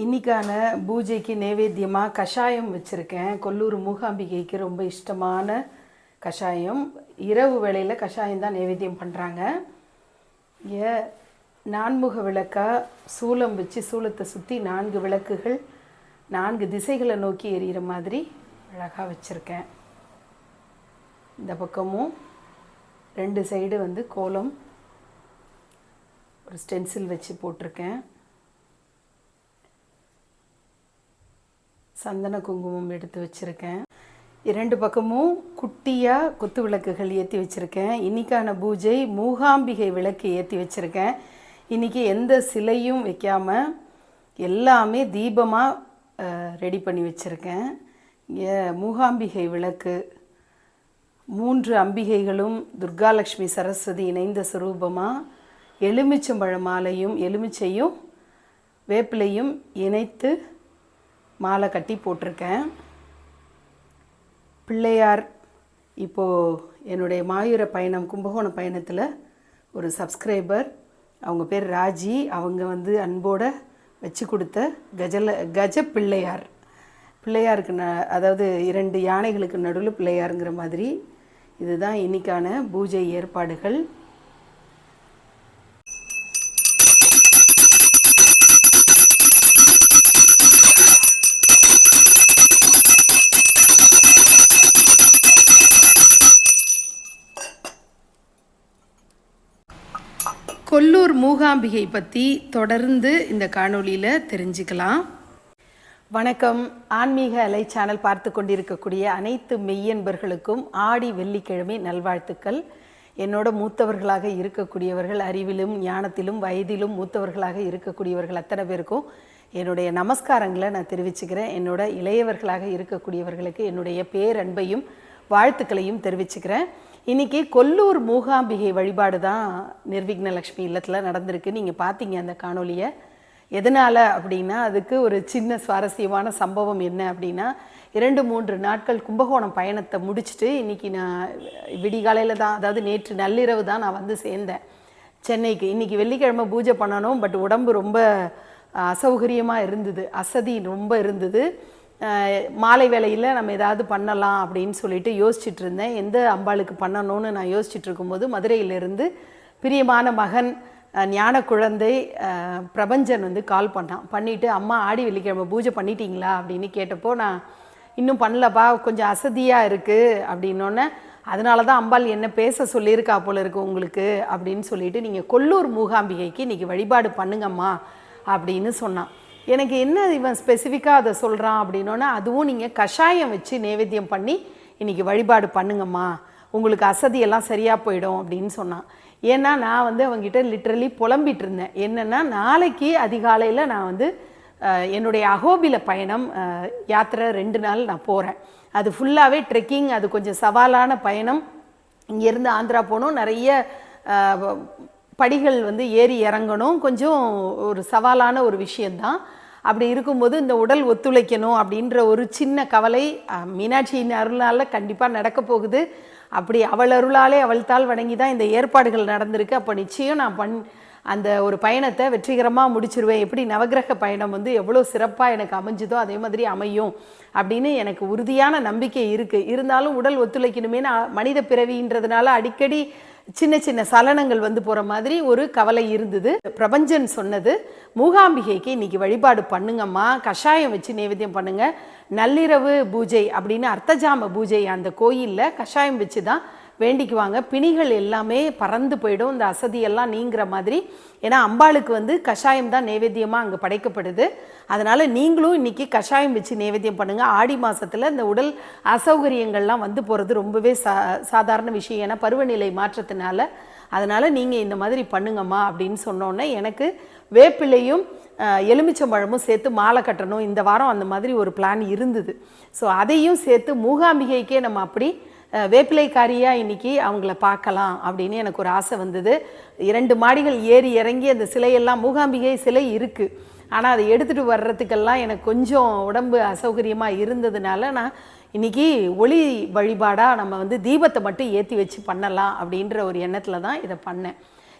இன்னைக்கான பூஜைக்கு நைவேத்தியமாக கஷாயம் வச்சுருக்கேன். கொல்லூர் மூகாம்பிகைக்கு ரொம்ப இஷ்டமான கஷாயம். இரவு வேளையில் கஷாயம் தான் நைவேத்தியம் பண்ணுறாங்க இங்கே நான்முக விளக்காக சூலம் வச்சு சூலத்தை சுற்றி நான்கு விளக்குகள் நான்கு திசைகளை நோக்கி எரியிற மாதிரி அழகாக வச்சுருக்கேன். இந்த பக்கமும் ரெண்டு சைடு வந்து கோலம் ஒரு ஸ்டென்சில் வச்சு போட்டிருக்கேன். சந்தன குங்குமம் எடுத்து வச்சுருக்கேன். இரண்டு பக்கமும் குட்டியாக குத்து விளக்குகள் ஏற்றி வச்சுருக்கேன். இன்னைக்கான பூஜை மூகாம்பிகை விளக்கு ஏற்றி வச்சுருக்கேன். இன்றைக்கி எந்த சிலையும் வைக்காமல் எல்லாமே தீபமாக ரெடி பண்ணி வச்சுருக்கேன். மூகாம்பிகை விளக்கு மூன்று அம்பிகைகளும் துர்காலட்சுமி சரஸ்வதி இணைந்த சுரூபமாக எலுமிச்சம்பழ மாலையும் எலுமிச்சையும் வேப்பிலையும் இணைத்து மாலை கட்டி போட்டிருக்கேன். பிள்ளையார் இப்போது என்னுடைய மாயூர பயணம் கும்பகோண பயணத்தில் ஒரு சப்ஸ்கிரைபர் அவங்க பேர் ராஜி அவங்க வந்து அன்போடு வச்சு கொடுத்த கஜல கஜ பிள்ளையார். பிள்ளையாருக்கு ந அதாவது இரண்டு யானைகளுக்கு நடுவில் பிள்ளையாருங்கிற மாதிரி இதுதான் இன்றைக்கான பூஜை ஏற்பாடுகள். கொல்லூர் மூகாம்பிகை பற்றி தொடர்ந்து இந்த காணொளியில் தெரிஞ்சுக்கலாம். வணக்கம். ஆன்மீக அலை சேனல் பார்த்து கொண்டிருக்கக்கூடிய அனைத்து மெய்யன்பர்களுக்கும் ஆடி வெள்ளிக்கிழமை நல்வாழ்த்துக்கள். என்னோட மூத்தவர்களாக இருக்கக்கூடியவர்கள் அறிவிலும் ஞானத்திலும் வயதிலும் மூத்தவர்களாக இருக்கக்கூடியவர்கள் அத்தனை பேருக்கும் என்னுடைய நமஸ்காரங்களை நான் தெரிவிச்சுக்கிறேன். என்னோட இளையவர்களாக இருக்கக்கூடியவர்களுக்கு என்னுடைய பேரன்பையும் வாழ்த்துக்களையும் தெரிவிச்சுக்கிறேன். இன்றைக்கி கொல்லூர் மூகாம்பிகை வழிபாடு தான் நிர்விக்னலக்ஷ்மி இல்லத்தில் நடந்திருக்கு. நீங்கள் பார்த்தீங்க அந்த காணொலியை எதனால் அப்படின்னா அதுக்கு ஒரு சின்ன சுவாரஸ்யமான சம்பவம் என்ன அப்படின்னா இரண்டு மூன்று நாட்கள் கும்பகோணம் பயணத்தை முடிச்சுட்டு இன்றைக்கி நான் விடிகாலையில் தான் அதாவது நேற்று நள்ளிரவு தான் நான் வந்து சேர்ந்தேன். சென்னைக்கு. இன்றைக்கி வெள்ளிக்கிழமை பூஜை பண்ணணும் பட் உடம்பு ரொம்ப அசௌகரியமாக இருந்தது. அசதி ரொம்ப இருந்தது. மாலை வேலையில் நம்ம ஏதாவது பண்ணலாம் அப்படின்னு சொல்லிட்டு யோசிச்சுட்டு இருந்தேன். எந்த அம்பாளுக்கு பண்ணணும்னு நான் யோசிச்சுட்டு இருக்கும்போது மதுரையிலிருந்து பிரியமான மகன் ஞான குழந்தை பிரபஞ்சன் வந்து கால் பண்ணான். பண்ணிவிட்டு அம்மா ஆடி வெள்ளிக்கிழமை பூஜை பண்ணிட்டீங்களா? அப்படின்னு கேட்டப்போ நான் இன்னும் பண்ணலப்பா கொஞ்சம் அசதியாக இருக்குது அப்படின்னோடனே அதனால தான் அம்பாள் என்ன பேச சொல்லியிருக்கா போல இருக்கு உங்களுக்கு? அப்படின்னு சொல்லிட்டு நீங்கள் கொல்லூர் மூகாம்பிகைக்கு இன்றைக்கி வழிபாடு பண்ணுங்கம்மா அப்படின்னு சொன்னான். எனக்கு என்ன இவன் ஸ்பெசிஃபிக்காக அதை சொல்கிறான் அப்படின்னோன்னா அதுவும் நீங்கள் கஷாயம் வச்சு நைவேத்தியம் பண்ணி இன்றைக்கி வழிபாடு பண்ணுங்கம்மா. உங்களுக்கு அசதியெல்லாம் சரியாக போயிடும் அப்படின்னு சொன்னான். ஏன்னா நான் வந்து அவங்ககிட்ட லிட்ரலி புலம்பிகிட்டு இருந்தேன். என்னென்னா நாளைக்கு அதிகாலையில் நான் வந்து என்னுடைய அகோபில பயணம் யாத்திரை ரெண்டு நாள் நான் போகிறேன் அது ஃபுல்லாகவே ட்ரெக்கிங் அது கொஞ்சம் சவாலான பயணம். இங்கேருந்து ஆந்திரா போகணும். நிறைய படிகள் வந்து ஏறி இறங்கணும். கொஞ்சம் ஒரு சவாலான ஒரு விஷயந்தான் அப்படி இருக்கும்போது இந்த உடல் ஒத்துழைக்கணும் அப்படின்ற ஒரு சின்ன கவலை மீனாட்சியின் அருளால் கண்டிப்பாக நடக்க போகுது. அப்படி அவள் அருளாலே அவள் தாள் வணங்கி தான் இந்த ஏற்பாடுகள் நடந்திருக்கு. அப்போ நிச்சயம் நான் பண் அந்த ஒரு பயணத்தை வெற்றிகரமாக முடிச்சிருவேன். எப்படி நவக்கிரக பயணம் வந்து எவ்வளோ சிறப்பாக எனக்கு அமைஞ்சுதோ அதே மாதிரி அமையும் அப்படின்னு எனக்கு உறுதியான நம்பிக்கை இருக்குது இருந்தாலும் உடல் ஒத்துழைக்கணுமே. நான் மனித பிறவின்றதுனால அடிக்கடி சின்ன சின்ன சலனங்கள் வந்து போகிற மாதிரி ஒரு கவலை இருந்தது. பிரபஞ்சன் சொன்னது மூகாம்பிகைக்கு இன்னைக்கு வழிபாடு பண்ணுங்கம்மா. கஷாயம் வச்சு நைவேத்தியம் பண்ணுங்க. நள்ளிரவு பூஜை அப்படின்னு அர்த்தஜாம பூஜை அந்த கோயிலில் கஷாயம் வச்சு தான் வேண்டிக்குவாங்க. பிணிகள் எல்லாமே பறந்து போயிடும். இந்த அசதியெல்லாம் நீங்கிற மாதிரி. ஏன்னா அம்பாளுக்கு வந்து கஷாயம் தான் நைவேத்தியமாக அங்கே படைக்கப்படுது. அதனால் நீங்களும் இன்றைக்கி கஷாயம் வச்சு நைவேத்தியம் பண்ணுங்கள் ஆடி மாதத்தில் இந்த உடல் அசௌகரியங்கள்லாம் வந்து போகிறது ரொம்பவே சா சாதாரண விஷயம். ஏன்னா பருவநிலை மாற்றத்தினால. அதனால் நீங்கள் இந்த மாதிரி பண்ணுங்கம்மா அப்படின்னு சொன்னோன்னே எனக்கு வேப்பிலையும் எலுமிச்சம்பழமும் சேர்த்து மாலை கட்டணும். இந்த வாரம் அந்த மாதிரி ஒரு பிளான் இருந்தது. ஸோ அதையும் சேர்த்து மூகாம்பிகைக்கே நம்ம அப்படி வேப்பிலைக்காரியாக இன்னைக்கு அவங்கள பார்க்கலாம் அப்படின்னு எனக்கு ஒரு ஆசை வந்தது. இரண்டு மாடிகள் ஏறி இறங்கி அந்த சிலையெல்லாம் மூகாம்பிகை சிலை இருக்குது ஆனால் அதை எடுத்துகிட்டு வர்றதுக்கெல்லாம் எனக்கு கொஞ்சம் உடம்பு அசௌகரியமாக இருந்ததுனால நான் இன்னைக்கு ஒளி வழிபாடாக நம்ம வந்து தீபத்தை மட்டும் ஏற்றி வச்சு பண்ணலாம் அப்படின்ற ஒரு எண்ணத்தில் தான் இதை பண்ணேன்.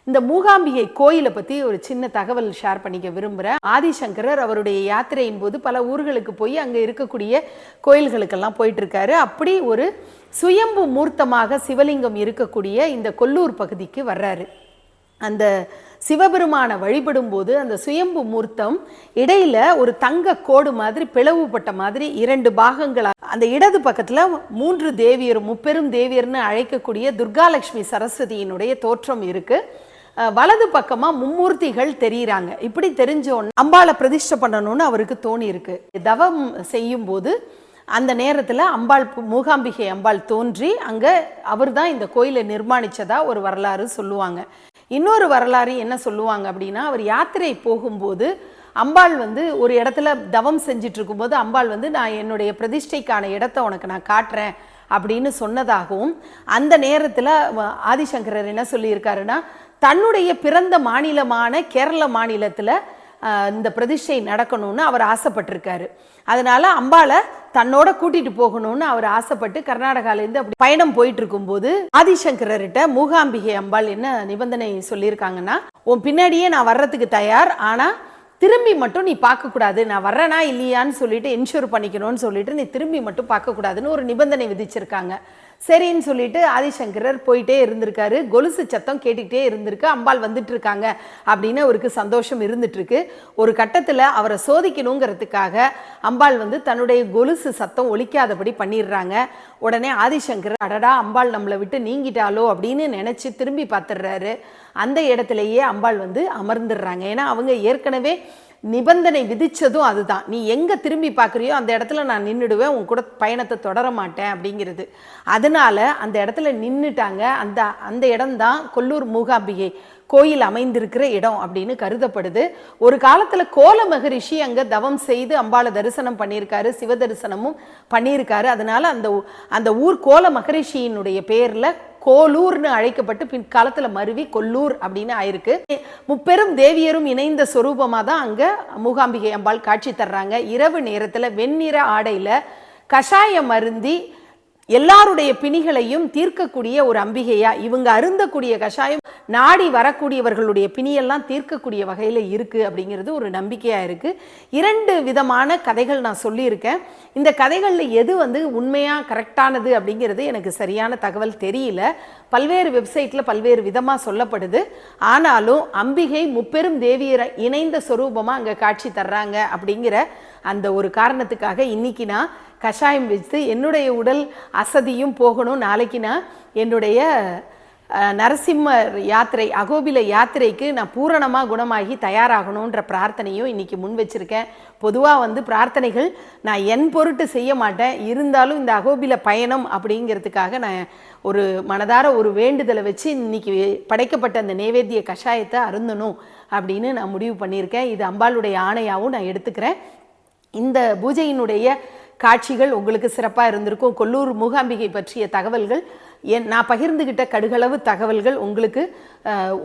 இந்த மூகாம்பிகை கோயிலை பற்றி ஒரு சின்ன தகவல் ஷேர் பண்ணிக்க விரும்புகிறேன் ஆதிசங்கரர் அவருடைய யாத்திரையின் போது பல ஊர்களுக்கு போய் அங்கே இருக்கக்கூடிய கோயில்களுக்கெல்லாம் போயிட்டு இருக்காரு அப்படி ஒரு சுயம்பு மூர்த்தமாக சிவலிங்கம் இருக்கக்கூடிய இந்த கொல்லூர் பகுதிக்கு வர்றாரு. அந்த சிவபெருமானை வழிபடும் போது அந்த சுயம்பு மூர்த்தம் இடையில ஒரு தங்க கோடு மாதிரி பிளவுபட்ட மாதிரி இரண்டு பாகங்களாக அந்த இடது பக்கத்துல மூன்று தேவியர் முப்பெரும் தேவியர்னு அழைக்கக்கூடிய துர்காலட்சுமி சரஸ்வதியினுடைய தோற்றம் இருக்கு. வலது பக்கமாக மும்மூர்த்திகள் தெரியுறாங்க. இப்படி தெரிஞ்சோன்னு அம்பாளை பிரதிஷ்டை பண்ணணும்னு அவருக்கு தோணி இருக்கு. தவம் செய்யும் போது அந்த நேரத்தில் அம்பாள் மூகாம்பிகை அம்பாள் தோன்றி அங்கே அவர் தான் இந்த கோயிலை நிர்மாணித்ததா ஒரு வரலாறு சொல்லுவாங்க. இன்னொரு வரலாறு என்ன சொல்லுவாங்க அப்படின்னா அவர் யாத்திரை போகும்போது அம்பாள் வந்து ஒரு இடத்துல தவம் செஞ்சிட்டு இருக்கும்போது அம்பாள் வந்து நான் என்னுடைய பிரதிஷ்டைக்கான இடத்த உனக்கு நான் காட்டுறேன் அப்படின்னு சொன்னதாகவும் அந்த நேரத்தில் ஆதிசங்கரர் என்ன சொல்லியிருக்காருன்னா தன்னுடைய பிறந்த மாநிலமான கேரள மாநிலத்தில் இந்த பிரதிஷ்டை நடக்கணும்னு அவர் ஆசைப்பட்டிருக்காரு. அதனால அம்பாளை தன்னோட கூட்டிட்டு போகணும்னு அவர் ஆசைப்பட்டு கர்நாடகாலேருந்து அப்படி பயணம் போயிட்டு இருக்கும்போது ஆதிசங்கரர்கிட்ட மூகாம்பிகை அம்பாள் என்ன நிபந்தனை சொல்லியிருக்காங்கன்னா உன் பின்னாடியே நான் வர்றதுக்கு தயார் ஆனால் திரும்பி மட்டும் நீ பார்க்கக்கூடாது. நான் வர்றேனா இல்லையான்னு சொல்லிட்டு என்ஷூர் பண்ணிக்கணும்னு சொல்லிட்டு நீ திரும்பி மட்டும் பார்க்கக்கூடாதுன்னு ஒரு நிபந்தனை விதிச்சிருக்காங்க. சரின்னு சொல்லிட்டு ஆதிசங்கரர் போயிட்டே இருந்திருக்காரு. கொலுசு சத்தம் கேட்டுக்கிட்டே இருந்திருக்கு. அம்பாள் வந்துட்டு இருக்காங்க அப்படின்னு அவருக்கு சந்தோஷம் இருந்துட்டு இருக்கு ஒரு கட்டத்தில் அவரை சோதிக்கணுங்கிறதுக்காக அம்பாள் வந்து தன்னுடைய கொலுசு சத்தம் ஒழிக்காதபடி பண்ணிடுறாங்க. உடனே ஆதிசங்கர் அடடா அம்பாள் நம்மளை விட்டு நீங்கிட்டாலோ அப்படின்னு நினைச்சு திரும்பி பார்த்துடுறாரு. அந்த இடத்துலயே அம்பாள் வந்து அமர்ந்துடுறாங்க. ஏன்னா அவங்க ஏற்கனவே நிபந்தனை விதித்ததும் அதுதான். நீ எங்கே திரும்பி பார்க்குறியோ அந்த இடத்துல நான் நின்றுடுவேன் உன் கூட பயணத்தை தொடர மாட்டேன் அப்படிங்கிறது. அதனால அந்த இடத்துல நின்றுட்டாங்க அந்த அந்த இடம்தான் கொல்லூர் மூகாம்பிகை கோயில் அமைந்திருக்கிற இடம் அப்படின்னு கருதப்படுது. ஒரு காலத்தில் கோல மகரிஷி அங்கே தவம் செய்து அம்பாளை தரிசனம் பண்ணியிருக்காரு சிவ தரிசனமும் பண்ணியிருக்காரு. அதனால் அந்த ஊ- அந்த ஊர் கோல மகரிஷியினுடைய பேரில் கோலூர்னு அழைக்கப்பட்டு பின் காலத்தில் மருவி கொல்லூர் அப்படின்னு ஆயிருக்கு. முப்பெரும் தேவியரும் இணைந்த சொரூபமாக தான் அங்க மூகாம்பிகை அம்பாள் காட்சி தர்றாங்க. இரவு நேரத்துல வெண்ணிற ஆடையில கஷாயம் மருந்தி எல்லாருடைய பிணிகளையும் தீர்க்கக்கூடிய ஒரு அம்பிகையா? இவங்க அருந்தக்கூடிய கஷாயம் நாடி வரக்கூடியவர்களுடைய பிணியெல்லாம் தீர்க்கக்கூடிய வகையில் இருக்கு அப்படிங்கிறது ஒரு நம்பிக்கையா இருக்கு. இரண்டு விதமான கதைகள் நான் சொல்லியிருக்கேன். இந்த கதைகளில் எது வந்து உண்மையா கரெக்டானது அப்படிங்கிறது எனக்கு சரியான தகவல் தெரியல. பல்வேறு வெப்சைட்டில் பல்வேறு விதமாக சொல்லப்படுது. ஆனாலும் அம்பிகை முப்பெரும் தேவியரை இணைந்த சொரூபமாக அங்கே காட்சி தர்றாங்க அப்படிங்கிற அந்த ஒரு காரணத்துக்காக இன்னைக்கு நான் கஷாயம் வச்சு என்னுடைய உடல் அசதியும் போகணும். நாளைக்கு நான் என்னுடைய நரசிம்மர் யாத்திரை அகோபில யாத்திரைக்கு நான் பூரணமாக குணமாகி தயாராகணுன்ற பிரார்த்தனையும் இன்றைக்கி முன் வச்சிருக்கேன். பொதுவாக வந்து பிரார்த்தனைகள் நான் என் பொருட்டு செய்ய மாட்டேன். இருந்தாலும் இந்த அகோபில பயணம் அப்படிங்கிறதுக்காக நான் ஒரு மனதார ஒரு வேண்டுதலை வச்சு இன்னைக்கு படைக்கப்பட்ட அந்த நேவேத்திய கஷாயத்தை அருந்தணும் அப்படின்னு நான் முடிவு பண்ணியிருக்கேன். இது அம்பாளுடைய ஆணையாகவும் நான் எடுத்துக்கிறேன். இந்த பூஜையினுடைய காட்சிகள் உங்களுக்கு சிறப்பாக இருந்திருக்கும். கொல்லூர் மூகாம்பிகை பற்றிய தகவல்கள் என் நான் பகிர்ந்துகிட்ட கடுகளவு தகவல்கள் உங்களுக்கு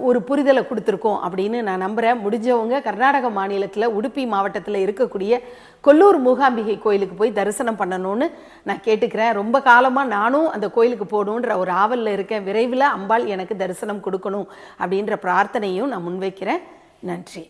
ஒரு புரிதலை கொடுத்துருக்கோம் அப்படின்னு நான் நம்புகிறேன் முடிஞ்சவங்க கர்நாடக மாநிலத்தில் உடுப்பி மாவட்டத்தில் இருக்கக்கூடிய கொல்லூர் மூகாம்பிகை கோயிலுக்கு போய் தரிசனம் பண்ணணும்னு நான் கேட்டுக்கிறேன். ரொம்ப காலமாக நானும் அந்த கோயிலுக்கு போகணுன்ற ஒரு ஆவலில் இருக்கேன். விரைவில் அம்பாள் எனக்கு தரிசனம் கொடுக்கணும் அப்படின்ற பிரார்த்தனையும் நான் முன்வைக்கிறேன். நன்றி.